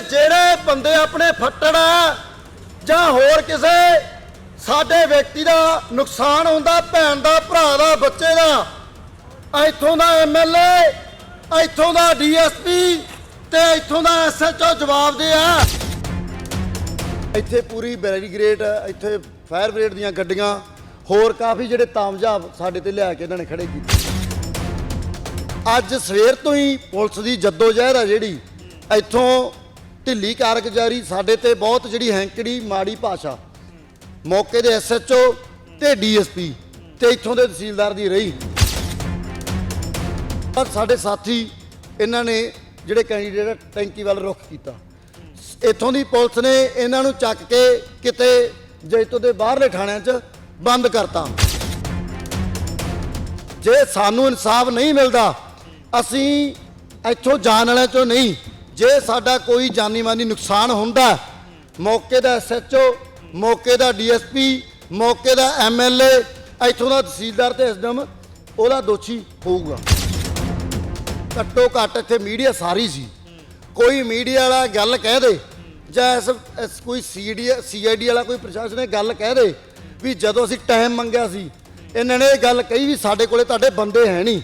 ਜਿਹੜੇ ਬੰਦੇ ਆਪਣੇ ਫੱਟੜ ਜਾਂ ਹੋਰ ਕਿਸੇ, ਸਾਡੇ ਵਿਅਕਤੀ ਦਾ ਨੁਕਸਾਨ ਹੁੰਦਾ, ਭੈਣ ਦਾ, ਭਰਾ ਦਾ, ਬੱਚੇ ਦਾ। ਇੱਥੋਂ ਦਾ ਐਮਐਲਏ ਇੱਥੋਂ ਦਾ ਡੀਐਸਪੀ ਤੇ ਇੱਥੋਂ ਦਾ ਐਸਐਚਓ ਜਵਾਬ ਦੇ ਆ। ਇੱਥੇ ਪੂਰੀ ਬੈਰੀਗੇਡ ਇੱਥੇ ਫਾਇਰ ਬ੍ਰਿਗੇਡ ਦੀਆਂ ਗੱਡੀਆਂ, ਹੋਰ ਕਾਫੀ ਜਿਹੜੇ ਤਾਮਝਾਬ ਸਾਡੇ ਤੇ ਲਿਆ ਕੇ ਇਹਨਾਂ ਨੇ ਖੜੇ ਕੀਤੇ। ਅੱਜ ਸਵੇਰ ਤੋਂ ਹੀ ਪੁਲਿਸ ਦੀ ਜੱਦੋ ਜਦੋਜਹਿਦ ਆ ਜਿਹੜੀ, ਇੱਥੋਂ ਢਿੱਲੀ ਕਾਰਗੁਜ਼ਾਰੀ ਸਾਡੇ ਤੇ ਬਹੁਤ ਜਿਹੜੀ ਹੈਂਕੜੀ ਮਾੜੀ ਭਾਸ਼ਾ। ਮੌਕੇ ਦੇ ਐਸਐਚਓ ਤੇ ਡੀਐਸਪੀ ਤੇ ਇੱਥੋਂ ਦੇ ਤਹਿਸੀਲਦਾਰ ਦੀ ਰਹੀ। ਪਰ ਸਾਡੇ ਸਾਥੀ ਇਹਨਾਂ ਨੇ ਜਿਹੜੇ ਕੈਂਡੀਡੇਟ ਟੈਂਕੀ ਵੱਲ ਰੁਖ ਕੀਤਾ। ਇੱਥੋਂ ਦੀ ਪੁਲਿਸ ਨੇ ਇਹਨਾਂ ਨੂੰ ਚੱਕ ਕੇ ਕਿਤੇ ਜੈਤੋ ਦੇ ਬਾਹਰਲੇ ਥਾਣਿਆਂ 'ਚ ਬੰਦ ਕਰਤਾ। ਜੇ ਸਾਨੂੰ ਇਨਸਾਫ ਨਹੀਂ ਮਿਲਦਾ, ਅਸੀਂ ਇੱਥੋਂ ਜਾਣ ਵਾਲਿਆਂ ਚੋਂ ਨਹੀਂ ਜੇ ਸਾਡਾ ਕੋਈ ਜਾਨੀ ਮਾਨੀ ਨੁਕਸਾਨ ਹੁੰਦਾ, ਮੌਕੇ ਦਾ ਐਸਐਚਓ ਮੌਕੇ ਦਾ ਡੀਐਸਪੀ ਮੌਕੇ ਦਾ ਐਮਐਲਏ ਇੱਥੋਂ ਦਾ ਤਹਿਸੀਲਦਾਰ ਤੇ ਐਸਡੀਐਮ ਉਹਦਾ ਦੋਸ਼ੀ ਹੋਊਗਾ। ਘੱਟੋ ਘੱਟ ਇੱਥੇ ਮੀਡੀਆ ਸਾਰੀ ਸੀ। ਕੋਈ ਮੀਡੀਆ ਵਾਲਾ ਗੱਲ ਕਹਿ ਦੇ, ਜਾਂ ਇਸ ਇਸ ਕੋਈ ਸੀਡੀ, ਸੀਆਈਡੀ ਵਾਲਾ ਕੋਈ ਪ੍ਰਸ਼ਾਸਨ ਗੱਲ ਕਹਿ ਦੇ ਵੀ ਜਦੋਂ ਅਸੀਂ ਟਾਈਮ ਮੰਗਿਆ ਸੀ, ਇਹਨਾਂ ਨੇ ਇਹ ਗੱਲ ਕਹੀ ਵੀ ਸਾਡੇ ਕੋਲੇ ਤੁਹਾਡੇ ਬੰਦੇ ਹੈ ਨਹੀਂ।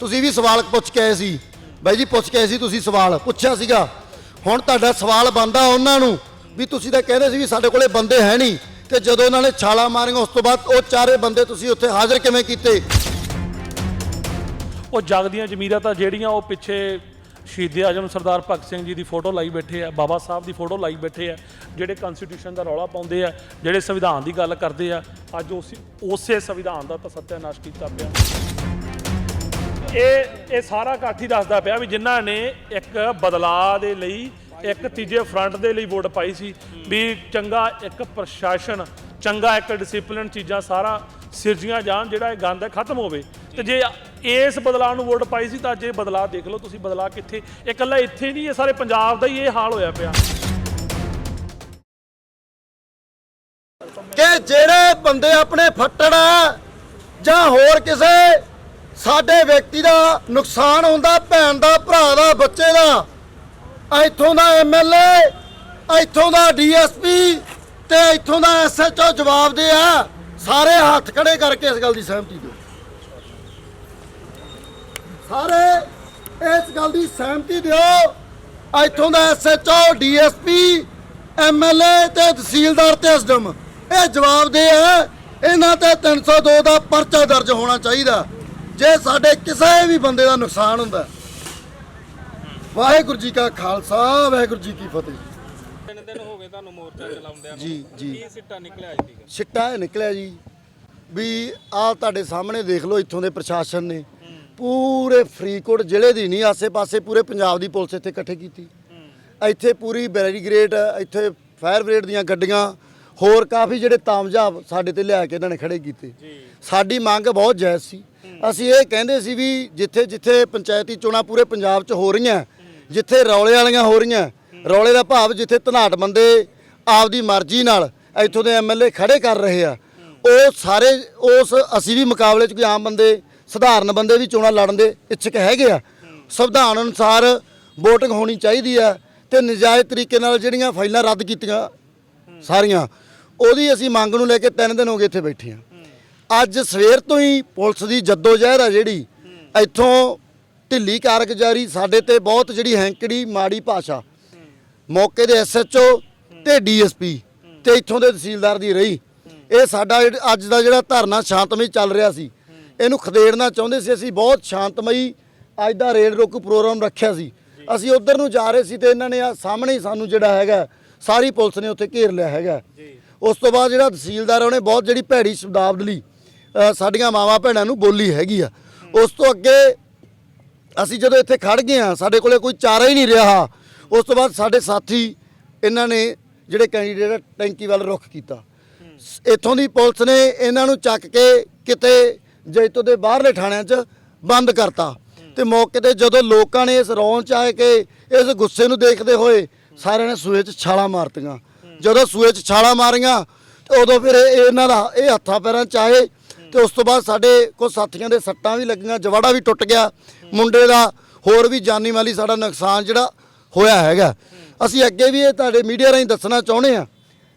ਤੁਸੀਂ ਵੀ ਸਵਾਲ ਪੁੱਛ ਕੇ ਆਏ ਸੀ। ਬਾਈ ਜੀ, ਪੁੱਛ ਕੇ ਸੀ ਤੁਸੀਂ ਸਵਾਲ, ਪੁੱਛਿਆ ਸੀਗਾ। ਹੁਣ ਤੁਹਾਡਾ ਸਵਾਲ ਬੰਦਾ ਉਹਨਾਂ ਨੂੰ ਵੀ ਤੁਸੀਂ ਤਾਂ ਕਹਿੰਦੇ ਸੀ ਵੀ ਸਾਡੇ ਕੋਲੇ ਬੰਦੇ ਹੈ ਨਹੀਂ, ਤੇ ਜਦੋਂ ਉਹਨਾਂ ਨੇ ਛਾਲਾ ਮਾਰੀਆਂ, ਉਸ ਤੋਂ ਬਾਅਦ ਉਹ ਚਾਰੇ ਬੰਦੇ ਤੁਸੀਂ ਉੱਥੇ ਹਾਜ਼ਰ ਕਿਵੇਂ ਕੀਤੇ? ਉਹ ਜਗਦੀਆਂ ਜ਼ਮੀਰਾਂ ਤਾਂ ਜਿਹੜੀਆਂ ਉਹ ਪਿੱਛੇ ਸ਼ਹੀਦੇ ਆਜਮ ਸਰਦਾਰ ਭਗਤ ਸਿੰਘ ਜੀ ਦੀ ਫੋਟੋ ਲਾਈ ਬੈਠੇ ਆ, ਬਾਬਾ ਸਾਹਿਬ ਦੀ ਫੋਟੋ ਲਾਈ ਬੈਠੇ ਆ, ਜਿਹੜੇ ਕਨਸਟੀਟਿਊਸ਼ਨ ਦਾ ਰੌਲਾ ਪਾਉਂਦੇ ਆ, ਜਿਹੜੇ ਸੰਵਿਧਾਨ ਦੀ ਗੱਲ ਕਰਦੇ ਆ, ਅੱਜ ਉਸ ਉਸੇ ਸੰਵਿਧਾਨ ਦਾ ਤਾਂ ਸੱਤਿਆਨਾਸ਼ ਕੀਤਾ ਪਿਆ। ਇਹ ਇਹ ਸਾਰਾ ਇਕੱਠ ਹੀ ਦੱਸਦਾ ਪਿਆ ਵੀ ਜਿਨ੍ਹਾਂ ਨੇ ਇੱਕ ਬਦਲਾਅ ਦੇ ਲਈ, ਇੱਕ ਤੀਜੇ ਫਰੰਟ ਦੇ ਲਈ ਵੋਟ ਪਾਈ ਸੀ ਵੀ ਚੰਗਾ ਇੱਕ ਪ੍ਰਸ਼ਾਸਨ, ਚੰਗਾ ਇੱਕ ਡਿਸਪਲਿਨ ਚੀਜ਼ਾਂ ਸਾਰਾ ਸਿਰਜੀਆਂ ਜਾਣ, ਜਿਹੜਾ ਇਹ ਗੰਦ ਹੈ ਖਤਮ ਹੋਵੇ। ਤੇ ਜੇ ਇਸ ਬਦਲਾਅ ਨੂੰ ਵੋਟ ਪਾਈ ਸੀ ਤਾਂ ਜੇ ਬਦਲਾਅ ਦੇਖ ਲਓ ਤੁਸੀਂ ਬਦਲਾਅ ਕਿੱਥੇ। ਇਹ ਇਕੱਲਾ ਇੱਥੇ ਨਹੀਂ, ਇਹ ਸਾਰੇ ਪੰਜਾਬ ਦਾ ਹੀ ਇਹ ਹਾਲ ਹੋਇਆ ਪਿਆ। ਕਿ ਜਿਹੜੇ ਬੰਦੇ ਆਪਣੇ ਫੱਟੜ ਜਾਂ ਹੋਰ ਕਿਸੇ ਸਾਡੇ ਵਿਅਕਤੀ ਦਾ ਨੁਕਸਾਨ ਹੁੰਦਾ, ਭੈਣ ਦਾ, ਭਰਾ ਦਾ, ਬੱਚੇ ਦਾ। ਇੱਥੋਂ ਦਾ ਐਮਐਲਏ ਇੱਥੋਂ ਦਾ ਡੀਐਸਪੀ ਤੇ ਇੱਥੋਂ ਦਾ ਐਸਐਚਓ ਜਵਾਬ ਦੇ ਆ। ਸਾਰੇ ਹੱਥ ਖੜੇ ਕਰਕੇ ਇਸ ਗੱਲ ਦੀ ਸਹਿਮਤੀ ਦਿਓ। ਸਾਰੇ ਇਸ ਗੱਲ ਦੀ ਸਹਿਮਤੀ ਦਿਓ, ਇੱਥੋਂ ਦਾ ਐਸਐਚਓ ਡੀਐਸਪੀ ਐਮਐਲਏ ਤੇ ਤਹਿਸੀਲਦਾਰ ਤੇ ਐਸਡੀਐਮ ਇਹ ਜਵਾਬ ਦੇ ਆ, ਇਹਨਾਂ ਤੇ 302 ਦਾ ਪਰਚਾ ਦਰਜ ਹੋਣਾ ਚਾਹੀਦਾ। ਜੇ ਸਾਡੇ ਕਿਸੇ ਵੀ ਬੰਦੇ ਦਾ ਨੁਕਸਾਨ ਹੁੰਦਾ ਵਾਹਿਗੁਰੂ ਜੀ ਕਾ ਖਾਲਸਾ ਵਾਹਿਗੁਰੂ ਜੀ ਕੀ ਫਤਿਹ। ਤਿੰਨ ਦਿਨ ਹੋ ਗਏ ਤੁਹਾਨੂੰ ਮੋਰਚਾ ਚਲਾਉਂਦਿਆਂ ਨੂੰ। ਜੀ ਜੀ। ਕੀ ਸਿੱਟਾ ਨਿਕਲਿਆ ਅੱਜ ਦੀ ਛਿੱਟਾ ਇਹ ਨਿਕਲਿਆ ਜੀ ਵੀ ਆਹ ਤੁਹਾਡੇ ਸਾਹਮਣੇ ਦੇਖ ਲਓ ਇੱਥੋਂ ਦੇ ਪ੍ਰਸ਼ਾਸਨ ਨੇ। ਪੂਰੇ ਫਰੀਦਕੋਟ ਜ਼ਿਲ੍ਹੇ ਦੀ ਨਹੀਂ ਆਸੇ-ਪਾਸੇ ਪੂਰੇ ਪੰਜਾਬ ਦੀ ਪੁਲਿਸ ਇੱਥੇ ਇਕੱਠੇ ਕੀਤੀ। ਇੱਥੇ ਪੂਰੀ ਬੈਰੀਗੇਡ ਇੱਥੇ ਫਾਇਰ ਬ੍ਰਿਗੇਡ ਦੀਆਂ ਗੱਡੀਆਂ ਹੋਰ ਕਾਫੀ ਜਿਹੜੇ ਤਾਮਝਾਬ ਸਾਡੇ ਤੇ ਲਿਆ ਕੇ ਇਹਨਾਂ ਨੇ ਖੜੇ ਕੀਤੇ। ਸਾਡੀ ਮੰਗ ਬਹੁਤ ਜਾਇਜ਼ ਸੀ। ਅਸੀਂ ਇਹ ਕਹਿੰਦੇ ਸੀ ਵੀ ਜਿੱਥੇ ਜਿੱਥੇ ਪੰਚਾਇਤੀ ਚੋਣਾਂ ਪੂਰੇ ਪੰਜਾਬ 'ਚ ਹੋ ਰਹੀਆਂ ਜਿੱਥੇ ਰੌਲੇ ਵਾਲੀਆਂ ਹੋ ਰਹੀਆਂ ਰੌਲੇ ਦਾ ਭਾਵ ਜਿੱਥੇ ਧਨਾਟ ਬੰਦੇ ਆਪਦੀ ਮਰਜ਼ੀ ਨਾਲ ਇੱਥੋਂ ਦੇ ਐਮਐਲਏ ਖੜੇ ਕਰ ਰਹੇ ਆ ਉਹ ਸਾਰੇ ਉਸ ਅਸੀਂ ਵੀ ਮੁਕਾਬਲੇ 'ਚ ਕੋਈ ਆਮ ਬੰਦੇ ਸਧਾਰਨ ਬੰਦੇ ਵੀ ਚੋਣਾਂ ਲੜਨ ਦੇ ਇੱਛੁਕ ਹੈਗੇ ਆ। ਸੰਵਿਧਾਨ ਅਨੁਸਾਰ VOTING ਹੋਣੀ ਚਾਹੀਦੀ ਆ ਤੇ ਨਜਾਇਜ਼ ਤਰੀਕੇ ਨਾਲ ਜਿਹੜੀਆਂ ਫਾਈਲਾਂ ਰੱਦ ਕੀਤੀਆਂ ਸਾਰੀਆਂ ਉਹਦੀ ਅਸੀਂ ਮੰਗ ਨੂੰ ਲੈ ਕੇ ਤਿੰਨ ਦਿਨ ਹੋ ਗਏ ਇੱਥੇ ਬੈਠੇ ਆ ਅੱਜ ਸਵੇਰ ਤੋਂ ਹੀ ਪੁਲਿਸ ਦੀ ਜੱਦੋ ਜਹਿਰ ਆ ਜਿਹੜੀ, ਇੱਥੋਂ ਢਿੱਲੀ ਕਾਰਗੁਜ਼ਾਰੀ ਸਾਡੇ ਤੇ ਬਹੁਤ ਜਿਹੜੀ ਹੈਂਕੜੀ ਮਾੜੀ ਭਾਸ਼ਾ। ਮੌਕੇ ਦੇ ਐਸਐਚਓ ਤੇ ਡੀਐਸਪੀ ਤੇ ਇੱਥੋਂ ਦੇ ਤਹਿਸੀਲਦਾਰ ਦੀ ਰਹੀ। ਇਹ ਸਾਡਾ ਅੱਜ ਦਾ ਜਿਹੜਾ ਧਰਨਾ ਸ਼ਾਂਤਮਈ ਚੱਲ ਰਿਹਾ ਸੀ। ਇਹਨੂੰ ਖਦੇੜਨਾ ਚਾਹੁੰਦੇ ਸੀ। ਅਸੀਂ ਬਹੁਤ ਸ਼ਾਂਤਮਈ ਅੱਜ ਦਾ ਰੇਡ ਰੋਕ ਪ੍ਰੋਗਰਾਮ ਰੱਖਿਆ ਸੀ। ਅਸੀਂ ਉਧਰ ਨੂੰ ਜਾ ਰਹੇ ਸੀ ਤੇ ਇਹਨਾਂ ਨੇ ਆ ਸਾਹਮਣੇ ਹੀ ਸਾਨੂੰ ਜਿਹੜਾ ਹੈਗਾ, ਸਾਰੀ ਪੁਲਿਸ ਨੇ ਉੱਥੇ ਘੇਰ ਲਿਆ ਹੈਗਾ। ਉਸ ਤੋਂ ਬਾਅਦ ਜਿਹੜਾ ਤਹਿਸੀਲਦਾਰ ਉਹਨੇ ਬਹੁਤ ਜਿਹੜੀ ਭੈੜੀ ਸ਼ਬਦਾਵਲੀ ਸਾਡੀਆਂ ਮਾਵਾਂ ਭੈਣਾਂ ਨੂੰ ਬੋਲੀ ਹੈਗੀ ਆ। ਉਸ ਤੋਂ ਅੱਗੇ ਅਸੀਂ ਜਦੋਂ ਇੱਥੇ ਖੜ ਗਏ ਆ, ਸਾਡੇ ਕੋਲੇ ਕੋਈ ਚਾਰਾ ਹੀ ਨਹੀਂ ਰਿਹਾ। ਉਸ ਤੋਂ ਬਾਅਦ ਸਾਡੇ ਸਾਥੀ ਇਹਨਾਂ ਨੇ ਜਿਹੜੇ ਕੈਂਡੀਡੇਟ ਟੈਂਕੀ ਵੱਲ ਰੁਖ ਕੀਤਾ। ਇੱਥੋਂ ਦੀ ਪੁਲਿਸ ਨੇ ਇਹਨਾਂ ਨੂੰ ਚੱਕ ਕੇ ਕਿਤੇ ਜੈਤੋ ਦੇ ਬਾਹਰਲੇ ਥਾਣਿਆਂ 'ਚ ਬੰਦ ਕਰਤਾ। ਤੇ ਮੌਕੇ ਤੇ ਜਦੋਂ ਲੋਕਾਂ ਨੇ ਇਸ ਰੌਣ 'ਚ ਆਏ ਕੇ ਇਸ ਗੁੱਸੇ ਨੂੰ ਦੇਖਦੇ ਹੋਏ ਸਾਰਿਆਂ ਨੇ ਸੂਏ 'ਚ ਛਾਲਾਂ ਮਾਰਤੀਆਂ। ਜਦੋਂ ਸੂਏ 'ਚ ਛਾਲਾਂ ਮਾਰੀਆਂ, ਤੇ ਉਦੋਂ ਫਿਰ ਇਹ- ਇਹਨਾਂ ਦਾ ਇਹ ਹੱਥਾਂ ਪੈਰਾਂ 'ਚ ਆਏ, ਤੇ ਉਸ ਤੋਂ ਬਾਅਦ ਸਾਡੇ ਕੁਝ ਸਾਥੀਆਂ ਦੇ ਸੱਟਾਂ ਵੀ ਲੱਗੀਆਂ, ਜਵਾੜਾ ਵੀ ਟੁੱਟ ਗਿਆ। ਮੁੰਡੇ ਦਾ ਹੋਰ ਵੀ ਜਾਨੀ ਮਾਲੀ ਸਾਡਾ ਨੁਕਸਾਨ ਜਿਹੜਾ ਹੋਇਆ ਹੈਗਾ। ਅਸੀਂ ਅੱਗੇ ਵੀ ਇਹ ਤੁਹਾਡੇ ਮੀਡੀਆ ਰਾਹੀਂ ਦੱਸਣਾ ਚਾਹੁੰਦੇ ਆ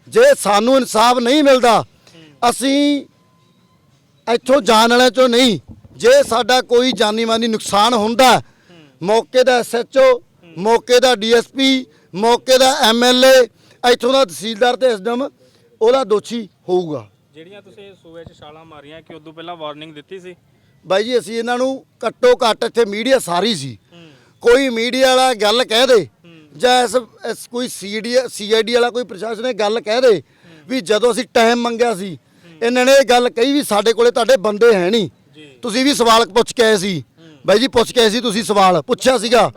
ਜੇ ਸਾਨੂੰ ਇਨਸਾਫ ਨਹੀਂ ਮਿਲਦਾ, ਅਸੀਂ ਇੱਥੋਂ ਜਾਣ ਵਾਲਿਆਂ ਚੋਂ ਨਹੀਂ। ਜੇ ਸਾਡਾ ਕੋਈ ਜਾਨੀ ਮਾਨੀ ਨੁਕਸਾਨ ਹੁੰਦਾ, ਮੌਕੇ ਦਾ ਐਸਐਚਓ ਮੌਕੇ ਦਾ ਡੀਐਸਪੀ ਮੌਕੇ ਦਾ ਐਮਐਲਏ ਇੱਥੋਂ ਦਾ ਤਹਿਸੀਲਦਾਰ ਤੇ ਐਸਡੀਐਮ ਉਹਦਾ ਦੋਸ਼ੀ ਹੋਊਗਾ। ਜਿਹੜੀਆਂ ਤੁਸੀਂ ਸੂਏ 'ਚ ਛਾਲਾਂ ਮਾਰੀਆਂ ਕਿ ਉਦੋਂ ਪਹਿਲਾਂ ਵਾਰਨਿੰਗ ਦਿੱਤੀ ਸੀ? ਬਾਈ ਜੀ ਅਸੀਂ ਇਹਨਾਂ ਨੂੰ ਘੱਟੋ ਘੱਟ ਇੱਥੇ ਮੀਡੀਆ ਸਾਰੀ ਸੀ। ਕੋਈ ਮੀਡੀਆ ਵਾਲਾ ਗੱਲ ਕਹਿ ਦੇ ਜਾਂ ਇਸ ਇਸ ਕੋਈ ਸੀਡੀ ਸੀਆਈਡੀ ਵਾਲਾ ਕੋਈ ਪ੍ਰਸ਼ਾਸਨ ਇਹ ਗੱਲ ਕਹਿ ਦੇ ਵੀ ਜਦੋਂ ਅਸੀਂ ਟਾਈਮ ਮੰਗਿਆ ਸੀ ਇਹਨਾਂ ਨੇ ਇਹ ਗੱਲ ਕਹੀ ਵੀ ਸਾਡੇ ਕੋਲੇ ਤੁਹਾਡੇ ਬੰਦੇ ਹੈ ਨਹੀਂ। ਤੁਸੀਂ ਵੀ ਸਵਾਲ ਪੁੱਛ ਕੇ ਆਏ ਸੀ। ਬਾਈ ਜੀ ਪੁੱਛ ਕੇ ਆਏ ਸੀ ਤੁਸੀਂ ਸਵਾਲ ਪੁੱਛਿਆ ਸੀਗਾ।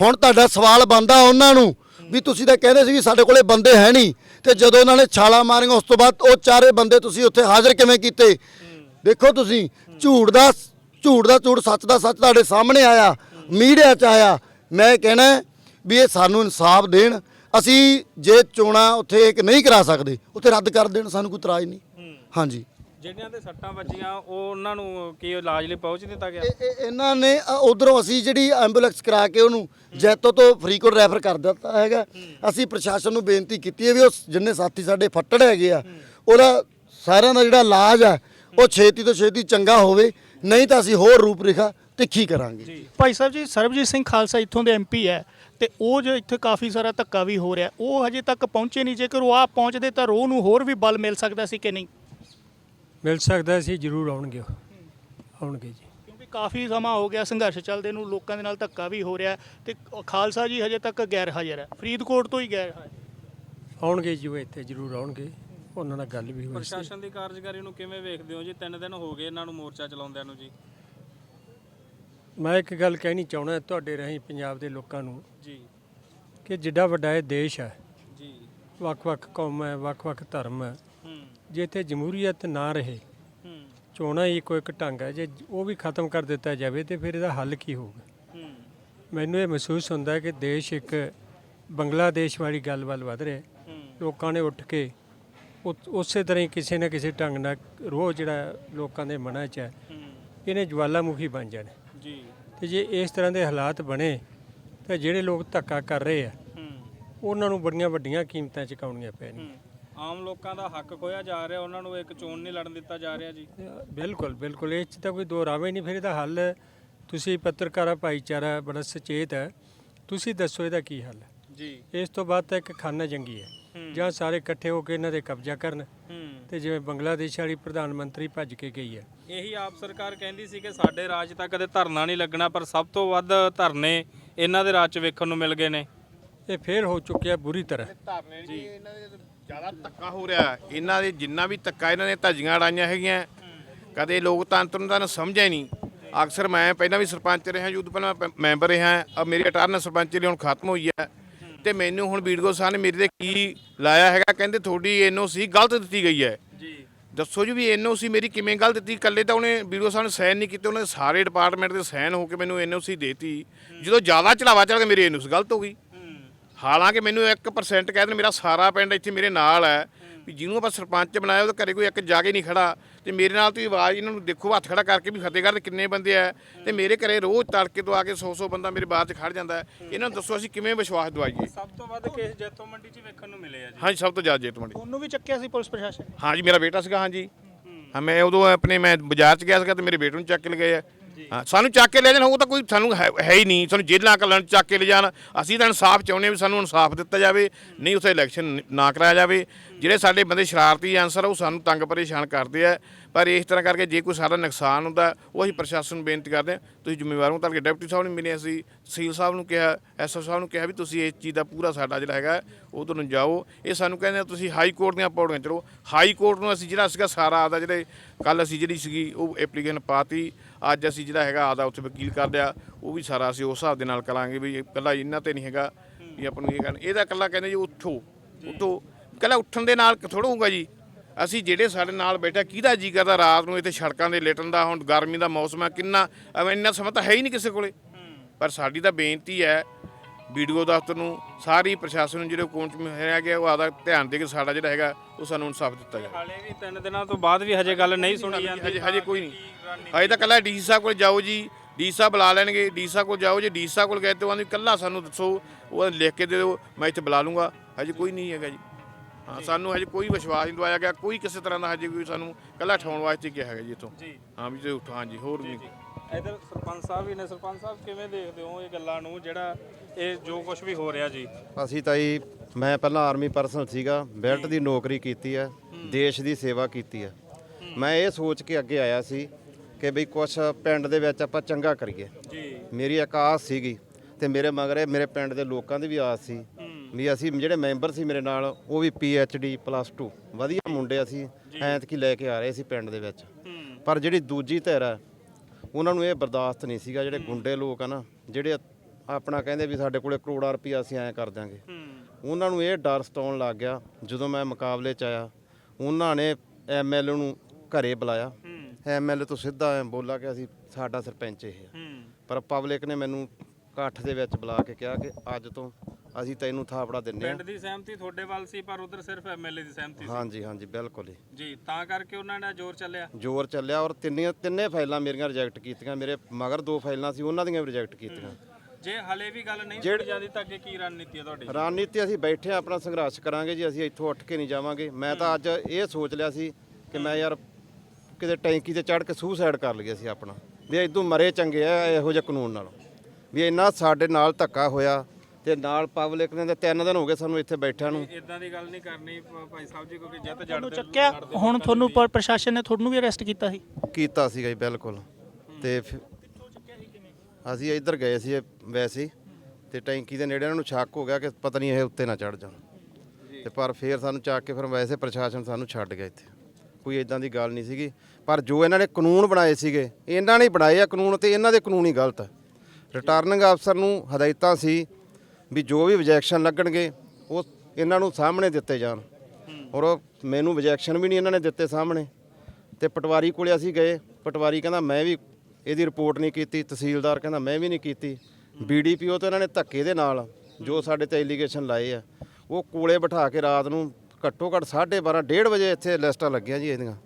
ਹੁਣ ਤੁਹਾਡਾ ਸਵਾਲ ਬੰਦਾ ਉਹਨਾਂ ਨੂੰ ਵੀ ਤੁਸੀਂ ਤਾਂ ਕਹਿੰਦੇ ਸੀ ਵੀ ਸਾਡੇ ਕੋਲੇ ਬੰਦੇ ਹੈ ਨਹੀਂ ਤੇ ਜਦੋਂ ਉਹਨਾਂ ਨੇ ਛਾਲਾਂ ਮਾਰੀਆਂ ਉਸ ਤੋਂ ਬਾਅਦ ਉਹ ਚਾਰੇ ਬੰਦੇ ਤੁਸੀਂ ਉੱਥੇ ਹਾਜ਼ਰ ਕਿਵੇਂ ਕੀਤੇ? ਦੇਖੋ ਤੁਸੀਂ ਝੂਠ ਦਾ ਝੂਠ ਦਾ ਝੂਠ ਸੱਚ ਦਾ ਸੱਚ ਤੁਹਾਡੇ ਸਾਹਮਣੇ ਆਇਆ ਮੀਡੀਆ 'ਚ ਆਇਆ। ਮੈਂ ਕਹਿਣਾ ਵੀ ਇਹ ਸਾਨੂੰ ਇਨਸਾਫ ਦੇਣ ਅਸੀਂ ਜੇ ਚੋਣਾ ਉੱਥੇ ਇੱਕ ਨਹੀਂ ਕਰਾ ਸਕਦੇ ਉੱਥੇ ਰੱਦ ਕਰ ਦੇਣ ਸਾਨੂੰ ਕੋਈ ਇਤਰਾਜ਼ ਨਹੀਂ। ਹਾਂਜੀ। ਜਿਹੜੀਆਂ ਤੇ ਸੱਟਾਂ ਵੱਜੀਆਂ ਉਹ ਉਹਨਾਂ ਨੂੰ ਕੀ ਇਲਾਜ ਲਈ ਪਹੁੰਚ ਦਿੱਤਾ ਗਿਆ? ਇਹ- ਇਹ- ਇਹਨਾਂ ਨੇ ਉਧਰੋਂ ਅਸੀਂ ਜਿਹੜੀ ਐਂਬੂਲੈਂਸ ਕਰਾ ਕੇ ਉਹਨੂੰ ਜੈਤੋ ਤੋਂ ਫਰੀਦਕੋਟ ਰੈਫਰ ਕਰ ਦਿੱਤਾ ਹੈਗਾ। ਅਸੀਂ ਪ੍ਰਸ਼ਾਸਨ ਨੂੰ ਬੇਨਤੀ ਕੀਤੀ ਹੈ ਵੀ ਉਹ ਜਿੰਨੇ ਸਾਥੀ ਸਾਡੇ ਫੱਟੜ ਹੈਗੇ ਆ ਉਹਦਾ ਸਾਰਿਆਂ ਦਾ ਜਿਹੜਾ ਇਲਾਜ ਆ ਉਹ ਛੇਤੀ ਤੋਂ ਛੇਤੀ ਚੰਗਾ ਹੋਵੇ ਨਹੀਂ ਤਾਂ ਅਸੀਂ ਹੋਰ ਰੂਪ ਰੇਖਾ ਤਿੱਖੀ ਕਰਾਂਗੇ। ਭਾਈ ਸਾਹਿਬ ਜੀ ਸਰਬਜੀਤ ਸਿੰਘ ਖਾਲਸਾ ਇੱਥੋਂ ਦੇ ਐਮਪੀ ਹੈ ਤੇ ਉਹ ਜੋ ਇੱਥੇ ਕਾਫੀ ਸਾਰਾ ਧੱਕਾ ਵੀ ਹੋ ਰਿਹਾ ਉਹ ਹਜੇ ਤੱਕ ਪਹੁੰਚੇ ਨਹੀਂ ਜੇਕਰ ਉਹ ਆ ਪਹੁੰਚਦੇ ਤਾਂ ਰੋਹ ਨੂੰ ਹੋਰ ਵੀ ਬਲ ਮਿਲ ਸਕਦਾ ਸੀ ਕਿ ਨਹੀਂ? ਮਿਲ ਸਕਦਾ ਸੀ ਜ਼ਰੂਰ ਆਉਣਗੇ ਉਹ। ਆਉਣਗੇ ਜੀ। ਕਿਉਂਕਿ ਕਾਫੀ ਸਮਾਂ ਹੋ ਗਿਆ ਸੰਘਰਸ਼ ਚੱਲਦੇ ਨੂੰ ਲੋਕਾਂ ਦੇ ਨਾਲ ਧੱਕਾ ਵੀ ਹੋ ਰਿਹਾ ਤੇ ਖਾਲਸਾ ਜੀ ਹਜੇ ਤੱਕ ਗੈਰ ਹਾਜ਼ਰ ਹੈ। ਫਰੀਦਕੋਟ ਤੋਂ ਹੀ ਗੈਰ ਹਾਜ਼ਰ ਆਉਣਗੇ ਜੀ ਉਹ ਇੱਥੇ ਜ਼ਰੂਰ ਆਉਣਗੇ। ਉਹਨਾਂ ਨਾਲ ਗੱਲ ਵੀ ਹੋਈ ਸੀ। ਪ੍ਰਸ਼ਾਸਨ ਦੀ ਕਾਰਜਕਾਰੀ ਨੂੰ ਕਿਵੇਂ ਵੇਖਦੇ ਹੋ ਜੀ? ਤਿੰਨ ਦਿਨ ਹੋ ਗਏ ਇਹਨਾਂ ਨੂੰ ਮੋਰਚਾ ਚਲਾਉਂਦਿਆਂ ਨੂੰ ਜੀ। ਮੈਂ ਇੱਕ ਗੱਲ ਕਹਿਣੀ ਚਾਹੁੰਦਾ ਤੁਹਾਡੇ ਰਾਹੀਂ ਪੰਜਾਬ ਦੇ ਲੋਕਾਂ ਨੂੰ ਜੀ। ਕਿ ਜਿੱਡਾ ਵੱਡਾ ਇਹ ਦੇਸ਼ ਹੈ ਜੀ। ਵੱਖ-ਵੱਖ ਕੌਮਾਂ ਹੈ ਵੱਖ-ਵੱਖ ਧਰਮ ਹੈ ਹੂੰ ਜੇ ਇੱਥੇ ਜਮਹੂਰੀਅਤ ਨਾ ਰਹੇ ਹੂੰ ਚੋਣਾਂ ਹੀ ਕੋਈ ਇੱਕ ਢੰਗ ਹੈ ਜੇ ਉਹ ਵੀ ਖਤਮ ਕਰ ਦਿੱਤਾ ਜਾਵੇ ਤੇ ਫਿਰ ਇਹਦਾ ਹੱਲ ਕੀ ਹੋਊਗਾ? ਹੂੰ ਮੈਨੂੰ ਇਹ ਮਹਿਸੂਸ ਹੁੰਦਾ ਕਿ ਦੇਸ਼ ਇੱਕ ਬੰਗਲਾਦੇਸ਼ ਵਾਲੀ ਗੱਲ ਵੱਲ ਵਧ ਰਿਹਾ ਲੋਕਾਂ ਨੇ ਉੱਠ ਕੇ ਉਸੇ ਤਰ੍ਹਾਂ ਹੀ ਕਿਸੇ ਨਾ ਕਿਸੇ ਢੰਗ ਨਾਲ ਰੋਹ ਜਿਹੜਾ ਲੋਕਾਂ ਦੇ ਮਨਾਂ 'ਚ ਹੈ ਇਹਨੇ ਜਵਾਲਾਮੁਖੀ ਬਣ ਜਾਣੇ ਜੀ। ਤੇ ਜੇ ਇਸ ਤਰ੍ਹਾਂ ਦੇ ਹਾਲਾਤ ਬਣੇ ਤਾਂ ਜਿਹੜੇ ਲੋਕ ਧੱਕਾ ਕਰ ਰਹੇ ਆ ਉਹਨਾਂ ਨੂੰ ਬੜੀਆਂ ਵੱਡੀਆਂ ਕੀਮਤਾਂ ਚੁਕਾਉਣੀਆਂ ਪੈਣੀਆਂ। ਹੂੰ। ਆਮ ਲੋਕਾਂ ਦਾ ਹੱਕ ਖੋਇਆ ਜਾ ਰਿਹਾ ਉਹਨਾਂ ਨੂੰ ਇੱਕ ਚੋਣ ਨਹੀਂ ਲੜਨ ਦਿੱਤਾ ਜਾ ਰਿਹਾ ਜੀ। ਤੇ ਬਿਲਕੁਲ ਬਿਲਕੁਲ ਇਹ 'ਚ ਤਾਂ ਕੋਈ ਦੋ ਰਾਵੇ ਨਹੀਂ ਫਿਰ ਇਹਦਾ ਹੱਲ ਤੁਸੀਂ ਪੱਤਰਕਾਰਾ ਭਾਈਚਾਰਾ ਬੜਾ ਸੁਚੇਤ ਹੈ। ਤੁਸੀਂ ਦੱਸੋ ਇਹਦਾ ਕੀ ਹੱਲ ਹੈ? ਜੀ। ਇਸ ਤੋਂ ਬਾਅਦ ਤਾਂ ਇੱਕ ਖਾਨਾ ਜੰਗੀ ਹੈ। ਜਾਂ ਸਾਰੇ ਇਕੱਠੇ ਹੋ ਕੇ ਇਹਨਾਂ ਦੇ ਕਬਜ਼ਾ ਕਰਨ। ਤੇ ਜਿਵੇਂ ਬੰਗਲਾਦੇਸ਼ ਵਾਲੀ ਪ੍ਰਧਾਨ ਮੰਤਰੀ ਭੱਜ ਕੇ ਗਈ ਹੈ। ਇਹੀ ਆਪ ਸਰਕਾਰ ਕਹਿੰਦੀ ਸੀ ਕਿ ਸਾਡੇ ਰਾਜ ਤਾਂ ਕਦੇ ਧਰਨਾ ਨਹੀਂ ਲੱਗਣਾ ਪਰ ਸਭ ਤੋਂ ਵੱਧ ਧਰਨੇ ਇਹਨਾਂ ਦੇ ਰਾਜ 'ਚ ਵੇਖਣ ਨੂੰ ਮਿਲ ਗਏ ਨੇ। ਇਹ ਫੇਰ ਹੋ ਚੁੱਕਿਆ ਬੁਰੀ ਤਰ੍ਹਾਂ। ਧਰਨੇ ਜੀ। ਇਹਨਾਂ ਦੇ ਜ਼ਿਆਦਾ ਧੱਕਾ ਹੋ ਰਿਹਾ। ਇਹਨਾਂ ਦੇ ਜਿੰਨਾ ਵੀ ਧੱਕਾ ਇਹਨਾਂ ਨੇ ਧੱਜੀਆਂ ਅੜਾਈਆਂ ਹੈਗੀਆਂ। ਕਦੇ ਲੋਕਤੰਤਰ ਨੂੰ ਤਾਂ ਸਮਝਿਆ ਹੀ ਨਹੀਂ। ਅਕਸਰ ਮੈਂ ਪਹਿਲਾਂ ਵੀ ਸਰਪੰਚ ਰਿਹਾ ਯੂਥ ਪਹਿਲਾਂ ਮੈਂ ਮੈਂਬਰ ਰਿਹਾ। ਅਬ ਮੇਰੀ ਰਿਟਾਇਰਮੈਂਟ ਸਰਪੰਚ ਲਈ ਹੁਣ ਖਤਮ ਹੋਈ ਹੈ। ਤੇ ਮੈਨੂੰ ਹੁਣ ਵੀਡੀਓ ਸਾਹਿਬ ਨੇ ਮੇਰੇ ਤੇ ਕੀ ਲਾਇਆ ਹੈਗਾ ਕਹਿੰਦੇ ਤੁਹਾਡੀ ਐਨਓਸੀ ਗਲਤ ਦਿੱਤੀ ਗਈ ਹੈ। ਦੱਸੋ ਜੀ ਵੀ ਐਨਓਸੀ ਮੇਰੀ ਕਿਵੇਂ ਗਲਤ ਦਿੱਤੀ? ਇਕੱਲੇ ਤਾਂ ਉਹਨੇ ਵੀਡੀਓ ਸਾਹਿਬ ਨੇ ਸਾਈਨ ਨਹੀਂ ਕੀਤੇ ਉਹਨਾਂ ਦੇ ਸਾਰੇ ਡਿਪਾਰਟਮੈਂਟ ਦੇ ਸਾਈਨ ਹੋ ਕੇ ਮੈਨੂੰ ਐਨਓਸੀ ਦੇਤੀ। ਜਦੋਂ ਜ਼ਿਆਦਾ ਚੜਾਵਾ ਚੜ ਕੇ ਮੇਰੀ ਐਨਓਸੀ ਗਲਤ ਹੋ ਗਈ। ਹਾਲਾਂਕਿ ਮੈਨੂੰ 1% ਕਹਿ ਦੇਣ ਮੇਰਾ ਸਾਰਾ ਪਿੰਡ ਇੱਥੇ ਮੇਰੇ ਨਾਲ ਹੈ ਵੀ ਜਿਹਨੂੰ ਆਪਾਂ ਸਰਪੰਚ ਬਣਾਇਆ ਉਹਦੇ ਘਰੇ ਕੋਈ ਇੱਕ ਜਾ ਕੇ ਨਹੀਂ ਖੜਾ। ਤੇ ਮੇਰੇ ਨਾਲ ਤੁਸੀਂ ਆਵਾਜ਼ ਇਹਨਾਂ ਨੂੰ ਦੇਖੋ ਹੱਥ ਖੜਾ ਕਰਕੇ ਵੀ ਫਤਿਹਗੜ੍ਹ ਦੇ ਕਿੰਨੇ ਬੰਦੇ ਆ। ਤੇ ਮੇਰੇ ਘਰੇ ਰੋਜ਼ ਤੜਕੇ ਤੋਂ ਆ ਕੇ 100-100 ਬੰਦਾ ਮੇਰੇ ਬਾਹਰ 'ਚ ਖੜ ਜਾਂਦਾ ਹੈ। ਇਹਨਾਂ ਨੂੰ ਦੱਸੋ ਅਸੀਂ ਕਿਵੇਂ ਵਿਸ਼ਵਾਸ ਦਵਾਈਏ? ਸਭ ਤੋਂ ਵੱਧ ਕੇਸ ਜੈਤੋ ਮੰਡੀ 'ਚ ਵੇਖਣ ਨੂੰ ਮਿਲੇ ਆ ਜੀ? ਹਾਂਜੀ ਸਭ ਤੋਂ ਜ਼ਿਆਦਾ ਜੇਤ ਮੰਡੀ। ਉਹਨੂੰ ਵੀ ਚੱਕਿਆ ਸੀ ਪੁਲਿਸ ਪ੍ਰਸ਼ਾਸਨ। ਹਾਂਜੀ ਮੇਰਾ ਬੇਟਾ ਸੀਗਾ ਹਾਂਜੀ। ਹਾਂ। ਮੈਂ ਉਦੋਂ ਆਪਣੇ ਮੈਂ ਬਾਜ਼ਾਰ 'ਚ ਗਿਆ ਸੀਗਾ ਤੇ ਮੇਰੇ ਬੇਟੇ ਨੂੰ ਚੱਕ ਕੇ ਲਗਾਏ ਆ। ਹਾਂ, ਸਾਨੂੰ ਚੱਕ ਕੇ ਲੈ ਜਾਣ, ਉਹ ਤਾਂ ਕੋਈ ਸਾਨੂੰ ਹੈ ਹੈ ਹੀ ਨਹੀਂ। ਸਾਨੂੰ ਜੇਲ੍ਹਾਂ ਕੱਲਣ ਚੱਕ ਕੇ ਲੈ ਜਾਣ। ਅਸੀਂ ਤਾਂ ਇਨਸਾਫ ਚਾਹੁੰਦੇ ਹਾਂ ਵੀ ਸਾਨੂੰ ਇਨਸਾਫ ਦਿੱਤਾ ਜਾਵੇ, ਨਹੀਂ ਉੱਥੇ ਇਲੈਕਸ਼ਨ ਨਾ ਕਰਾਇਆ ਜਾਵੇ। ਜਿਹੜੇ ਸਾਡੇ ਬੰਦੇ ਸ਼ਰਾਰਤੀ ਆਨਸਰ ਉਹ ਸਾਨੂੰ ਤੰਗ ਪਰੇਸ਼ਾਨ ਕਰਦੇ ਆ। ਪਰ ਇਸ ਤਰ੍ਹਾਂ ਕਰਕੇ ਜੇ ਕੋਈ ਸਾਡਾ ਨੁਕਸਾਨ ਹੁੰਦਾ, ਉਹ ਅਸੀਂ ਪ੍ਰਸ਼ਾਸਨ ਨੂੰ ਬੇਨਤੀ ਕਰਦੇ ਹਾਂ, ਤੁਸੀਂ ਜ਼ਿੰਮੇਵਾਰ ਹੋ, ਤੁਹਾਡੇ ਡਿਪਟੀ ਸਾਹਿਬ ਨੂੰ ਮਿਲੇ ਅਸੀਂ ਸੀਲ ਸਾਹਿਬ ਨੂੰ ਕਿਹਾ ਐਸਓ ਸਾਹਿਬ ਨੂੰ ਕਿਹਾ ਵੀ ਤੁਸੀਂ ਇਸ ਚੀਜ਼ ਦਾ ਪੂਰਾ ਸਾਡਾ ਜਿਹੜਾ ਹੈਗਾ, ਉਹ ਤੁਹਾਨੂੰ ਜਾਓ। ਇਹ ਸਾਨੂੰ ਕਹਿੰਦੇ ਤੁਸੀਂ ਹਾਈ ਕੋਰਟ ਦੀਆਂ ਪੌੜੀਆਂ ਚੜੋ ਹਾਈ ਕੋਰਟ ਨੂੰ ਅਸੀਂ ਜਿਹੜਾ ਸੀਗਾ ਸਾਰਾ ਆਦਾ ਜਿਹੜੇ ਕੱਲ ਅਸੀਂ ਜਿਹੜੀ ਸੀਗੀ, ਉਹ ਐਪਲੀਕੇਸ਼ਨ ਪਾਤੀ। ਅੱਜ ਅਸੀਂ ਜਿਹੜਾ ਹੈਗਾ ਆਦਾ ਉੱਥੇ ਵਕੀਲ ਕਰ ਲਿਆ, ਉਹ ਵੀ ਸਾਰਾ ਅਸੀਂ ਉਸ ਹਿਸਾਬ ਦੇ ਨਾਲ ਕਰਾਂਗੇ ਵੀ ਇਕੱਲਾ ਇਹਨਾਂ ਤੇ ਨਹੀਂ ਹੈਗਾ ਵੀ ਆਪਾਂ ਨੂੰ ਇਹ ਕਰਨ ਇਹਦਾ ਇਕੱਲਾ ਕਹਿੰਦੇ ਜੀ ਉੱਠੋ ਉੱਠੋ। ਇਕੱਲਾ ਉੱਠਣ ਦੇ ਨਾਲ ਥੋੜਾ ਹੋਊਗਾ ਜੀ। ਅਸੀਂ ਜਿਹੜੇ ਸਾਡੇ ਨਾਲ ਬੈਠਾ ਕਿਹਦਾ ਜੀ ਕਰਦਾ ਰਾਤ ਨੂੰ ਇੱਥੇ ਸੜਕਾਂ ਦੇ ਲੇਟਣ ਦਾ ਹੁਣ ਗਰਮੀ ਦਾ ਮੌਸਮ ਹੈ ਕਿੰਨਾ ਅਹ ਇੰਨਾ ਸਮਾਂ ਤਾਂ ਹੈ ਹੀ ਨਹੀਂ ਕਿਸੇ ਕੋਲੇ। ਪਰ ਸਾਡੀ ਤਾਂ ਬੇਨਤੀ ਹੈ ਵੀਡੀਓ ਦਫ਼ਤਰ ਨੂੰ ਸਾਰੀ ਪ੍ਰਸ਼ਾਸਨ ਨੂੰ ਜਿਹੜੇ ਕੋਚ ਮਿਲਿਆ ਗਿਆ ਉਹ ਆਦਾ ਧਿਆਨ ਦੇ ਕੇ ਸਾਡਾ ਜਿਹੜਾ ਹੈਗਾ ਉਹ ਸਾਨੂੰ ਇਨਸਾਫ ਦਿੱਤਾ ਜਾਵੇ। ਹਾਲੇ ਵੀ ਤਿੰਨ ਦਿਨਾਂ ਤੋਂ ਬਾਅਦ ਵੀ ਹਜੇ ਗੱਲ ਨਹੀਂ ਸੁਣੀ ਜਾਂਦੀ। ਹਜੇ ਹਜੇ ਕੋਈ ਨਹੀਂ। ਹਜੇ ਤਾਂ ਕੱਲਾ ਡੀਸੀ ਸਾਹਿਬ ਕੋਲ ਜਾਓ ਜੀ ਡੀਸਾ ਬੁਲਾ ਲੈਣਗੇ ਡੀਸਾ ਕੋਲ ਜਾਓ ਜੇ ਡੀਸਾ ਕੋਲ ਗਏ ਤੇ ਉਹਨਾਂ ਕੱਲਾ ਸਾਨੂੰ ਦੱਸੋ ਉਹ ਲਿਖ ਕੇ ਦੇ ਦਿਓ ਮੈਂ ਇੱਥੇ ਬੁਲਾ ਲੂੰਗਾ। ਹਜੇ ਕੋਈ ਨਹੀਂ ਹੈਗਾ ਜੀ। ਹਾਂ ਸਾਨੂੰ ਹਜੇ ਕੋਈ ਵਿਸ਼ਵਾਸ ਨਹੀਂ ਦਵਾਇਆ ਗਿਆ। ਕੋਈ ਕਿਸੇ ਤਰ੍ਹਾਂ ਦਾ ਹਜੇ ਕੋਈ ਸਾਨੂੰ ਕੱਲਾ ਠਾਉਣ ਵਾਸਤੇ ਕਿਹਾ ਹੈਗਾ ਜੀ ਇੱਥੋਂ। ਜੀ। ਹਾਂ ਵੀ ਤੇ ਉੱਠੋ ਹਾਂਜੀ ਹੋਰ ਵੀ। ਇਧਰ ਸਰਪੰਚ ਸਾਹਿਬ ਵੀ ਨੇ। ਸਰਪੰਚ ਸਾਹਿਬ ਕਿਵੇਂ ਦੇਖਦੇ ਹੋ ਇਹ ਗੱਲਾਂ ਨੂੰ? ਜਿਹੜਾ ਇਹ ਜੋ ਕੁਝ ਵੀ ਹੋ ਰਿਹਾ ਜੀ। ਅਸੀਂ ਤਾਂ ਜੀ ਮੈਂ ਪਹਿਲਾਂ ਆਰਮੀ ਪਰਸਨ ਸੀਗਾ ਬੈਲਟ ਦੀ ਨੌਕਰੀ ਕੀਤੀ ਹੈ ਦੇਸ਼ ਦੀ ਸੇਵਾ ਕੀਤੀ ਹੈ। ਮੈਂ ਇਹ ਸੋਚ ਕੇ ਅੱਗੇ ਆਇਆ ਸੀ ਕਿ ਬਈ ਕੁਛ ਪਿੰਡ ਦੇ ਵਿੱਚ ਆਪਾਂ ਚੰਗਾ ਕਰੀਏ। ਜੀ। ਮੇਰੀ ਇੱਕ ਆਸ ਸੀਗੀ ਤੇ ਮੇਰੇ ਮਗਰ ਇਹ ਮੇਰੇ ਪਿੰਡ ਦੇ ਲੋਕਾਂ ਦੀ ਵੀ ਆਸ ਸੀ। ਵੀ ਅਸੀਂ ਜਿਹੜੇ ਮੈਂਬਰ ਸੀ ਮੇਰੇ ਨਾਲ ਉਹ ਵੀ ਪੀ ਡੀ ਪਲੱਸ 2 ਵਧੀਆ ਮੁੰਡੇ ਅਸੀਂ ਐਤਕੀ ਲੈ ਕੇ ਆ ਰਹੇ ਸੀ ਪਿੰਡ ਦੇ ਵਿੱਚ। ਪਰ ਜਿਹੜੀ ਦੂਜੀ ਧਿਰ ਹੈ ਉਹਨਾਂ ਨੂੰ ਇਹ ਬਰਦਾਸ਼ਤ ਨਹੀਂ ਸੀਗਾ ਜਿਹੜੇ ਗੁੰਡੇ ਲੋਕ ਆ ਨਾ ਜਿਹੜੇ ਆਪਣਾ ਕਹਿੰਦੇ ਵੀ ਸਾਡੇ ਕੋਲੇ ਕਰੋੜਾਂ ਰੁਪਈਆ ਅਸੀਂ ਐਂ ਕਰ ਦਿਆਂਗੇ। ਉਹਨਾਂ ਨੂੰ ਇਹ ਡਰ ਸਤਾਉਣ ਲੱਗ ਗਿਆ ਜਦੋਂ ਮੈਂ ਮੁਕਾਬਲੇ 'ਚ ਆਇਆ ਉਹਨਾਂ ਨੇ ਐਮਐਲਏ ਨੂੰ ਘਰੇ ਬੁਲਾਇਆ। ਐਮਐਲਏ ਤੋਂ ਸਿੱਧਾ ਐਂ ਬੋਲਾ ਕਿ ਅਸੀਂ ਸਾਡਾ ਸਰਪੰਚ ਇਹ ਹੈ। ਪਰ ਪਬਲਿਕ ਨੇ ਮੈਨੂੰ ਇਕੱਠ ਦੇ ਵਿੱਚ ਬੁਲਾ ਕੇ ਕਿਹਾ ਕਿ ਅੱਜ ਤੋਂ ਅਸੀਂ ਤੈਨੂੰ ਥਾਪੜਾ ਦਿੰਨੇ ਆ ਪਿੰਡ ਦੀ ਸਹਿਮਤੀ ਤੁਹਾਡੇ ਵੱਲ ਸੀ ਪਰ ਉਧਰ ਸਿਰਫ ਐਮਐਲਏ ਦੀ ਸਹਿਮਤੀ ਸੀ। ਹਾਂਜੀ ਹਾਂਜੀ ਬਿਲਕੁਲ ਹੀ ਜੀ ਤਾਂ ਕਰਕੇ ਉਹਨਾਂ ਦਾ ਜ਼ੋਰ ਚੱਲਿਆ? ਜ਼ੋਰ ਚੱਲਿਆ ਔਰ ਤਿੰਨੇ ਤਿੰਨੇ ਫਾਈਲਾਂ ਮੇਰੀਆਂ ਰਿਜੈਕਟ ਕੀਤੀਆਂ। ਮੇਰੇ ਮਗਰ ਦੋ ਫਾਈਲਾਂ ਸੀ ਉਹਨਾਂ ਦੀਆਂ ਵੀ ਰਿਜੈਕਟ ਕੀਤੀਆਂ। ਜੇ ਹਲੇ ਵੀ ਗੱਲ ਨਹੀਂ ਜਿਹੜੇ- ਜਾਂਦੀ ਤਾਂ ਅੱਗੇ ਕੀ ਰਣਨੀਤੀ ਹੈ ਤੁਹਾਡੀ? ਰਣਨੀਤੀ ਅਸੀਂ ਬੈਠੇ ਹਾਂ, ਆਪਣਾ ਸੰਘਰਸ਼ ਕਰਾਂਗੇ ਜੀ। ਅਸੀਂ ਇੱਥੋਂ ਉੱਠ ਕੇ ਨਹੀਂ ਜਾਵਾਂਗੇ। ਮੈਂ ਤਾਂ ਅੱਜ ਇਹ ਸੋਚ ਲਿਆ ਸੀ ਕਿ ਮੈਂ ਯਾਰ ਕਿਤੇ ਟੈਂਕੀ ਤੇ ਚੜ੍ਹ ਕੇ ਸੁਸਾਈਡ ਕਰ ਲਈਏ ਸੀ ਆਪਣਾ। ਵੀ ਇਦੋਂ ਮਰੇ ਚੰਗੇ ਆ ਇਹੋ ਜਿਹੇ ਕਾਨੂੰਨ ਨਾਲੋਂ। ਵੀ ਇੰਨਾ ਸਾਡੇ ਨਾਲ ਧੱਕਾ ਹੋਇਆ ਤੇ ਨਾਲ ਪਬਲਿਕ ਨੇ ਤੇ ਤਿੰਨ ਦਿਨ ਹੋ ਗਏ ਸਾਨੂੰ ਇੱਥੇ ਬੈਠਿਆਂ ਨੂੰ। ਇਦਾਂ ਦੀ ਗੱਲ ਨਹੀਂ ਕਰਨੀ ਭ- ਭਾਈ ਸਾਹਿਬ ਜੀ ਕਿਉਂਕਿ ਜਿੱਤ ਜੜ ਤੁਹਾਨੂੰ ਚੱਕਿਆ ਹੁਣ ਤੁਹਾਨੂੰ ਪਰ- ਪ੍ਰਸ਼ਾਸਨ ਨੇ ਤੁਹਾਨੂੰ ਵੀ ਅਰੈਸਟ ਕੀਤਾ ਸੀ? ਕੀਤਾ ਸੀਗਾ ਜੀ ਬਿਲਕੁਲ। ਤੇ ਫਿਰ- ਅਸੀਂ ਇੱਧਰ ਗਏ ਸੀ ਵੈਸੇ ਹੀ ਤੇ ਟੈਂਕੀ ਦੇ ਨੇੜੇ ਉਹਨਾਂ ਨੂੰ ਸ਼ੱਕ ਹੋ ਗਿਆ ਕਿ ਪਤਾ ਨਹੀਂ ਇਹ ਉੱਤੇ ਨਾ ਚੜ ਜਾਣ। ਤੇ ਪਰ ਫਿਰ ਸਾਨੂੰ ਚੱਕ ਕੇ ਫਿਰ ਵੈਸੇ ਪ੍ਰਸ਼ਾਸਨ ਸਾਨੂੰ ਛੱਡ ਗਿਆ ਇੱਥੇ। ਕੋਈ ਇਦਾਂ ਦੀ ਗੱਲ ਨਹੀਂ ਸੀਗੀ। ਪਰ ਜੋ ਇਹਨਾਂ ਨੇ ਕਾਨੂੰਨ ਬਣਾਏ ਸੀਗੇ ਇਹਨਾਂ ਨੇ ਹੀ ਬਣਾਏ ਆ ਕਾਨੂੰਨ ਤੇ ਇਹਨਾਂ ਦੇ ਕਾਨੂੰਨ ਹੀ ਗਲਤ ਹੈ ਰਿਟਰਨਿੰਗ ਅਫਸਰ ਨੂੰ ਹਦਾਇਤਾਂ ਸੀ ਵੀ ਜੋ ਵੀ ਵਿਜੈਕਸ਼ਨ ਲੱਗਣਗੇ, ਉਹ ਇਹਨਾਂ ਨੂੰ ਸਾਹਮਣੇ ਦਿੱਤੇ ਜਾਣ। ਔਰ ਉਹ ਮੈਨੂੰ ਵਿਜੈਕਸ਼ਨ ਵੀ ਨਹੀਂ ਇਹਨਾਂ ਨੇ ਦਿੱਤੇ ਸਾਹਮਣੇ। ਤੇ ਪਟਵਾਰੀ ਕੋਲੇ ਅਸੀਂ ਗਏ। ਪਟਵਾਰੀ ਕਹਿੰਦਾ, ਮੈਂ ਵੀ ਇਹਦੀ ਰਿਪੋਰਟ ਨਹੀਂ ਕੀਤੀ। ਤਹਿਸੀਲਦਾਰ ਕਹਿੰਦਾ, ਮੈਂ ਵੀ ਨਹੀਂ ਕੀਤੀ। ਬੀਡੀਪੀਓ ਤੇ ਇਹਨਾਂ ਨੇ ਧੱਕੇ ਦੇ ਨਾਲ ਜੋ ਸਾਡੇ ਤੇ ਐਲੀਗੇਸ਼ਨ ਲਾਏ ਆ, ਉਹ ਕੋਲੇ ਬਿਠਾ ਕੇ ਰਾਤ ਨੂੰ ਘੱਟੋ ਘੱਟ 12:30 1:30 ਵਜੇ ਇੱਥੇ ਲਿਸਟਾਂ ਲੱਗੀਆਂ ਜੀ ਇਹਦੀਆਂ।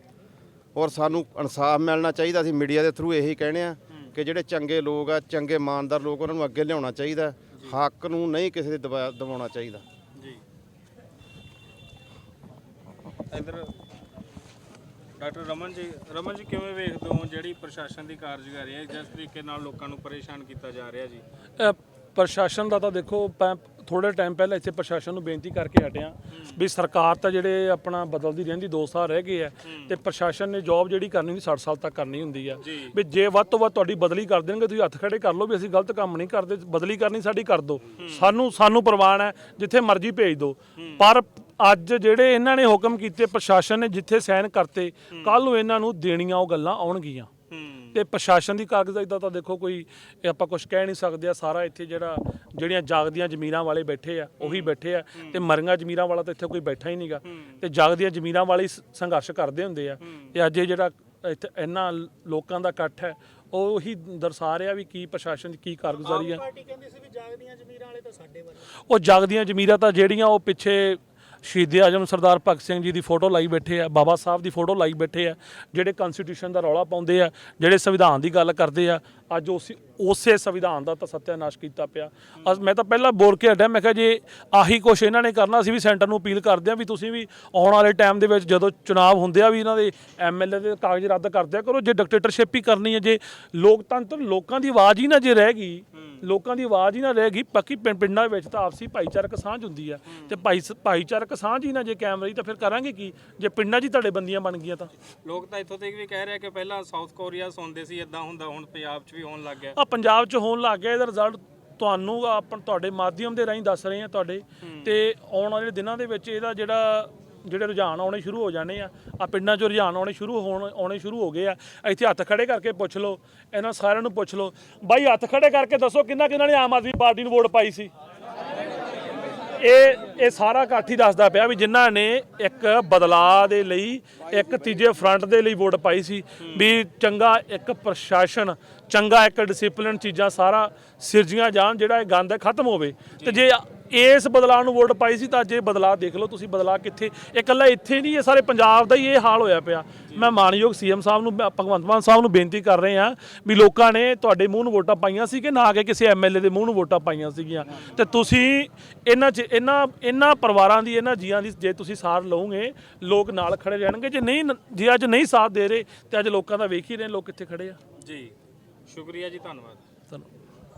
ਔਰ ਸਾਨੂੰ ਇਨਸਾਫ ਮਿਲਣਾ ਚਾਹੀਦਾ ਅਸੀਂ ਮੀਡੀਆ ਦੇ ਥਰੂ ਇਹੀ ਕਹਿੰਦੇ ਆ ਕਿ ਜਿਹੜੇ ਚੰਗੇ ਲੋਕ ਆ, ਚੰਗੇ ਇਮਾਨਦਾਰ ਲੋਕ, ਉਹਨਾਂ ਨੂੰ ਅੱਗੇ ਲਿਆਉਣਾ ਚਾਹੀਦਾ। ਹੱਕ ਨੂੰ ਨਹੀਂ ਕਿਸੇ ਦੇ ਦਬਾ- ਦਬਾਉਣਾ ਚਾਹੀਦਾ। ਜੀ। ਇਧਰ ਡਾਕਟਰ ਰਮਨ ਜੀ ਰਮਨ ਜੀ ਕਿਵੇਂ ਵੇਖਦੇ ਹੋ ਜਿਹੜੀ ਪ੍ਰਸ਼ਾਸਨ ਦੀ ਕਾਰਜਕਾਰੀ ਹੈ? ਜਿਸ ਤਰੀਕੇ ਨਾਲ ਲੋਕਾਂ ਨੂੰ ਪਰੇਸ਼ਾਨ ਕੀਤਾ ਜਾ ਰਿਹਾ ਜੀ? ਅ, ਪ੍ਰਸ਼ਾਸਨ ਦਾ ਤਾਂ ਦੇਖੋ ਥੋੜੇ ਟਾਈਮ ਪਹਿਲਾਂ ਇੱਥੇ ਪ੍ਰਸ਼ਾਸਨ ਨੂੰ ਬੇਨਤੀ ਕਰਕੇ ਹਟਿਆ ਵੀ ਸਰਕਾਰ ਤਾਂ ਜਿਹੜੇ ਆਪਣਾ ਬਦਲਦੀ ਰਹਿੰਦੀ 2 ਸਾਲ ਰਹਿ ਗਏ ਆ ਤੇ ਪ੍ਰਸ਼ਾਸਨ ਨੇ ਜੌਬ ਜਿਹੜੀ ਕਰਨੀ ਹੁੰਦੀ 60 ਸਾਲ ਤੱਕ ਕਰਨੀ ਹੁੰਦੀ ਆ। ਵੀ ਜੇ ਵੱਧ ਤੋਂ ਵੱਧ ਤੁਹਾਡੀ ਬਦਲੀ ਕਰ ਦੇਣਗੇ ਤੁਸੀਂ ਹੱਥ ਖੜੇ ਕਰ ਲਓ ਵੀ ਅਸੀਂ ਗਲਤ ਕੰਮ ਨਹੀਂ ਕਰਦੇ ਬਦਲੀ ਕਰਨੀ ਸਾਡੀ ਕਰ ਦਿਓ। ਸਾਨੂੰ ਸਾਨੂੰ ਪ੍ਰਵਾਨ ਹੈ ਜਿੱਥੇ ਮਰਜ਼ੀ ਭੇਜ ਦਿਓ। ਪਰ ਅੱਜ ਜਿਹੜੇ ਇਹਨਾਂ ਨੇ ਹੁਕਮ ਕੀਤੇ ਪ੍ਰਸ਼ਾਸਨ ਨੇ ਜਿੱਥੇ ਸਾਈਨ ਕਰਤੇ ਕੱਲ ਨੂੰ ਇਹਨਾਂ ਨੂੰ ਦੇਣੀਆਂ ਉਹ ਗੱਲਾਂ ਆਉਣਗੀਆਂ। ਤੇ ਪ੍ਰਸ਼ਾਸਨ ਦੀ ਕਾਰਗੁਜ਼ਾਰੀ ਦਾ ਤਾਂ ਦੇਖੋ ਕੋਈ ਇਹ ਆਪਾਂ ਕੁਝ ਕਹਿ ਨਹੀਂ ਸਕਦੇ ਆ ਸਾਰਾ ਇੱਥੇ ਜਿਹੜਾ ਜਿਹੜੀਆਂ ਜਾਗਦੀਆਂ ਜ਼ਮੀਰਾਂ ਵਾਲੇ ਬੈਠੇ ਆ ਉਹੀ ਬੈਠੇ ਆ ਤੇ ਮਰੀਆਂ ਜ਼ਮੀਰਾਂ ਵਾਲਾ ਤਾਂ ਇੱਥੇ ਕੋਈ ਬੈਠਾ ਹੀ ਨਹੀਂਗਾ। ਤੇ ਜਾਗਦੀਆਂ ਜ਼ਮੀਰਾਂ ਵਾਲੇ ਹੀ ਸੰਘਰਸ਼ ਕਰਦੇ ਹੁੰਦੇ ਆ ਤੇ ਅੱਜ ਇਹ ਜਿਹੜਾ ਇੱਥੇ ਇੰਨਾ ਲੋਕਾਂ ਦਾ ਇਕੱਠ ਹੈ ਉਹ ਹੀ ਦਰਸਾ ਰਿਹਾ ਵੀ ਕੀ ਪ੍ਰਸ਼ਾਸਨ ਦੀ ਕੀ ਕਾਰਗੁਜ਼ਾਰੀ ਹੈ ਪਾਰਟੀ ਕਹਿੰਦੀ ਸੀ ਵੀ ਜਾਗਦੀਆਂ ਜ਼ਮੀਰਾਂ ਵਾਲੇ ਤਾਂ ਸਾਡੇ ਵੱਲ ਉਹ ਜਾਗਦੀਆਂ ਜ਼ਮੀਰਾਂ ਤਾਂ ਜਿਹੜੀਆਂ ਉਹ ਪਿੱਛੇ ਸ਼ਹੀਦ ਆਜਮ ਸਰਦਾਰ ਭਗਤ ਸਿੰਘ ਜੀ ਦੀ ਫੋਟੋ ਲਾਈ ਬੈਠੇ ਆ, ਬਾਬਾ ਸਾਹਿਬ ਦੀ ਫੋਟੋ ਲਾਈ ਬੈਠੇ ਆ, ਜਿਹੜੇ ਕਨਸਟੀਟਿਊਸ਼ਨ ਦਾ ਰੌਲਾ ਪਾਉਂਦੇ ਆ, ਜਿਹੜੇ ਸੰਵਿਧਾਨ ਦੀ ਗੱਲ ਕਰਦੇ ਆ, ਅੱਜ ਉਸੇ ਉਸੇ ਸੰਵਿਧਾਨ ਦਾ ਤਾਂ ਸਤਿਆਨਾਸ਼ ਕੀਤਾ ਪਿਆ। ਅਸ, ਮੈਂ ਤਾਂ ਪਹਿਲਾਂ ਬੋਲ ਕੇ ਹਟਿਆ, ਮੈਂ ਕਿਹਾ ਜੇ ਆਹੀ ਕੁਛ ਇਹਨਾਂ ਨੇ ਕਰਨਾ, ਅਸੀਂ ਵੀ ਸੈਂਟਰ ਨੂੰ ਅਪੀਲ ਕਰਦੇ ਆ ਵੀ ਤੁਸੀਂ ਵੀ ਆਉਣ ਵਾਲੇ ਟਾਈਮ ਦੇ ਵਿੱਚ ਜਦੋਂ ਚੁਣਾਵ ਹੁੰਦੇ ਆ ਵੀ ਇਹਨਾਂ ਦੇ ਐਮਐਲਏ ਦੇ ਕਾਗਜ਼ ਰੱਦ ਕਰ ਦਿਆ ਕਰੋ, ਜੇ ਡਿਕਟੇਟਰਸ਼ਿਪ ਹੀ ਕਰਨੀ ਹੈ ਜੇ ਲੋਕਤੰਤਰ, ਲੋਕਾਂ ਦੀ ਆਵਾਜ਼ ਹੀ ਨਾ ਜੇ ਰਹਿ ਗਈ ਲੋਕਾਂ ਦੀ ਆਵਾਜ਼ ਹੀ ਨਾ ਰਹਿ ਗਈ। ਬਾਕੀ ਪਿੰ- ਪਿੰਡਾਂ ਵਿੱਚ ਤਾਂ ਆਪਸੀ ਭਾਈਚਾਰਕ ਸਾਂਝ ਹੁੰਦੀ ਆ। ਤੇ ਭਾਈ ਭਾਈਚਾਰਕ ਸਾਂਝ ਹੀ ਨਾ ਜੇ ਕਾਇਮ ਰਹੀ ਤਾਂ ਫਿਰ ਕਰਾਂਗੇ ਕੀ? ਜੇ ਪਿੰਡਾਂ 'ਚ ਹੀ ਤੁਹਾਡੇ ਬੰਦੀਆਂ ਬਣ ਗਈਆਂ ਤਾਂ। ਲੋਕ ਤਾਂ ਇੱਥੋਂ ਤੱਕ ਵੀ ਕਹਿ ਰਹੇ ਕਿ ਪਹਿਲਾਂ ਸਾਊਥ ਕੋਰੀਆ ਸੁਣਦੇ ਸੀ ਇਦਾਂ ਹੁੰਦਾ ਹੁਣ ਪੰਜਾਬ 'ਚ ਵੀ ਹੋਣ ਲੱਗ ਗਿਆ। ਆ ਪੰਜਾਬ 'ਚ ਹੋਣ ਲੱਗ ਗਿਆ ਇਹਦਾ ਰਿਜ਼ਲਟ ਤੁਹਾਨੂੰ ਆਪਣ ਤੁਹਾਡੇ ਮਾਧਿਅਮ ਦੇ ਰਾਹੀਂ ਦੱਸ ਰਹੇ ਆ ਤੁਹਾਡੇ। ਤੇ ਆਉਣ ਵਾਲੇ ਦਿਨਾਂ ਦੇ ਵਿੱਚ ਇਹਦਾ ਜਿਹੜਾ ਜਿਹੜੇ ਰੁਝਾਨ ਆਉਣੇ ਸ਼ੁਰੂ ਹੋ ਜਾਣੇ ਆ ਆ ਪਿੰਡਾਂ 'ਚੋਂ ਰੁਝਾਨ ਆਉਣੇ ਸ਼ੁਰੂ ਹੋਣ, ਆਉਣੇ ਸ਼ੁਰੂ ਹੋ ਗਏ ਆ। ਇੱਥੇ ਹੱਥ ਖੜੇ ਕਰਕੇ ਪੁੱਛ ਲਓ, ਇਹਨਾਂ ਸਾਰਿਆਂ ਨੂੰ ਪੁੱਛ ਲਓ। ਬਾਈ, ਹੱਥ ਖੜੇ ਕਰਕੇ ਦੱਸੋ ਕਿੰਨਾ ਕਿੰਨਾ ਨੇ ਆਮ ਆਦਮੀ ਪਾਰਟੀ ਨੂੰ ਵੋਟ ਪਾਈ ਸੀ? ਇਹ ਇਹ ਸਾਰਾ ਇਕੱਠ ਹੀ ਦੱਸਦਾ ਪਿਆ ਵੀ ਜਿਨ੍ਹਾਂ ਨੇ ਇੱਕ ਬਦਲਾਅ ਦੇ ਲਈ, ਇੱਕ ਤੀਜੇ ਫਰੰਟ ਦੇ ਲਈ ਵੋਟ ਪਾਈ ਸੀ। ਵੀ ਚੰਗਾ ਇੱਕ ਪ੍ਰਸ਼ਾਸਨ, ਚੰਗਾ ਇੱਕ ਡਿਸਪਲਿਨ ਚੀਜ਼ਾਂ ਸਾਰਾ ਸਿਰਜੀਆਂ ਜਾਣ, ਜਿਹੜਾ ਇਹ ਗੰਦ ਹੈ ਖਤਮ ਹੋਵੇ। ਤੇ ਜੇ ਇਸ ਬਦਲਾਅ ਨੂੰ ਵੋਟ ਪਾਈ ਸੀ ਤਾਂ ਅੱਜ ਇਹ ਬਦਲਾਅ ਦੇਖ ਲਓ ਤੁਸੀਂ ਬਦਲਾਅ ਕਿੱਥੇ ਇਹ ਇਕੱਲਾ ਇੱਥੇ ਨਹੀਂ ਇਹ ਸਾਰੇ ਪੰਜਾਬ ਦਾ ਹੀ ਇਹ ਹਾਲ ਹੋਇਆ ਪਿਆ। ਮੈਂ ਮਾਨਯੋਗ ਸੀਐਮ ਸਾਹਿਬ ਨੂੰ ਭਗਵੰਤ ਮਾਨ ਸਾਹਿਬ ਨੂੰ ਬੇਨਤੀ ਕਰ ਰਹੇ ਹਾਂ ਵੀ ਲੋਕਾਂ ਨੇ ਤੁਹਾਡੇ ਮੂੰਹ ਨੂੰ ਵੋਟਾਂ ਪਾਈਆਂ ਸੀ ਕਿ ਨਾ ਕਿ ਕਿਸੇ ਐਮਐਲਏ ਦੇ ਮੂੰਹ ਨੂੰ ਵੋਟਾਂ ਪਾਈਆਂ ਸੀਗੀਆਂ। ਤੇ ਤੁਸੀਂ ਇਹਨਾਂ 'ਚ ਇਹਨਾਂ ਇਹਨਾਂ ਪਰਿਵਾਰਾਂ ਦੀ ਇਹਨਾਂ ਜੀਆਂ ਦੀ ਜੇ ਤੁਸੀਂ ਸਾਰ ਲਓਗੇ ਲੋਕ ਨਾਲ ਖੜੇ ਰਹਿਣਗੇ। ਜੇ ਨਹੀਂ ਜੇ ਅੱਜ ਨਹੀਂ ਸਾਥ ਦੇ ਰਹੇ ਤੇ ਅੱਜ ਲੋਕਾਂ ਦਾ ਵੇਖ ਹੀ ਰਹੇ ਲੋਕ ਕਿੱਥੇ ਖੜੇ ਆ। ਜੀ ਸ਼ੁਕਰੀਆ ਜੀ ਧੰਨਵਾਦ। ਧੰਨਵਾਦ।